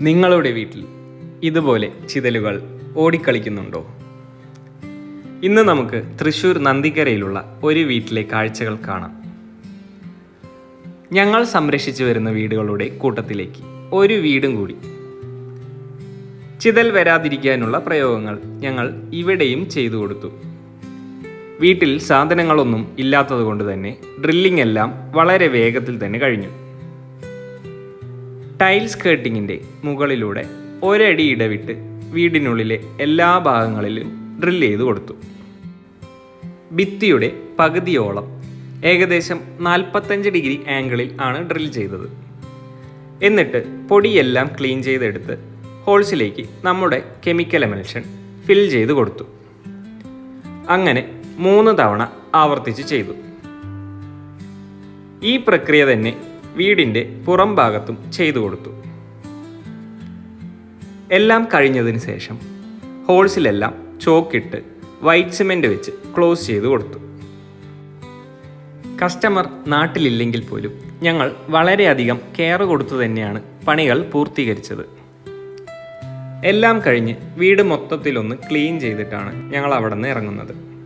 നിങ്ങളുടെ വീട്ടിൽ ഇതുപോലെ ചിതലുകൾ ഓടിക്കളിക്കുന്നുണ്ടോ? ഇന്ന് നമുക്ക് തൃശ്ശൂർ നന്ദിക്കരയിലുള്ള ഒരു വീട്ടിലെ കാഴ്ചകൾ കാണാം. ഞങ്ങൾ സംരക്ഷിച്ചു വരുന്ന വീടുകളുടെ കൂട്ടത്തിലേക്ക് ഒരു വീടും കൂടി. ചിതൽ വരാതിരിക്കാനുള്ള പ്രയോഗങ്ങൾ ഞങ്ങൾ ഇവിടെയും ചെയ്തു കൊടുത്തു. വീട്ടിൽ സാധനങ്ങളൊന്നും ഇല്ലാത്തതുകൊണ്ട് തന്നെ ഡ്രില്ലിംഗ് എല്ലാം വളരെ വേഗത്തിൽ തന്നെ കഴിഞ്ഞു. ടൈൽസ് സ്കേട്ടിങ്ങിന്റെ മുകളിലൂടെ ഒരടി ഇടവിട്ട് വീടിനുള്ളിലെ എല്ലാ ഭാഗങ്ങളിലും ഡ്രിൽ ചെയ്ത് കൊടുത്തു. ഭിത്തിയുടെ പകുതിയോളം ഏകദേശം നാൽപ്പത്തഞ്ച് ഡിഗ്രി ആംഗിളിൽ ആണ് ഡ്രിൽ ചെയ്തത്. എന്നിട്ട് പൊടിയെല്ലാം ക്ലീൻ ചെയ്തെടുത്ത് ഹോൾസിലേക്ക് നമ്മുടെ കെമിക്കൽ എമൽഷൻ ഫിൽ ചെയ്ത് കൊടുത്തു. അങ്ങനെ മൂന്ന് തവണ ആവർത്തിച്ച് ചെയ്തു. ഈ പ്രക്രിയ തന്നെ വീടിന്റെ പുറം ഭാഗത്തും ചെയ്തു കൊടുത്തു. എല്ലാം കഴിഞ്ഞതിന് ശേഷം ഹോൾസിലെല്ലാം ചോക്കിട്ട് വൈറ്റ് സിമെന്റ് വെച്ച് ക്ലോസ് ചെയ്ത് കൊടുത്തു. കസ്റ്റമർ നാട്ടിലില്ലെങ്കിൽ പോലും ഞങ്ങൾ വളരെയധികം കെയർ കൊടുത്തു തന്നെയാണ് പണികൾ പൂർത്തീകരിച്ചത്. എല്ലാം കഴിഞ്ഞ് വീട് മൊത്തത്തിലൊന്ന് ക്ലീൻ ചെയ്തിട്ടാണ് ഞങ്ങൾ അവിടെ നിന്ന് ഇറങ്ങുന്നത്.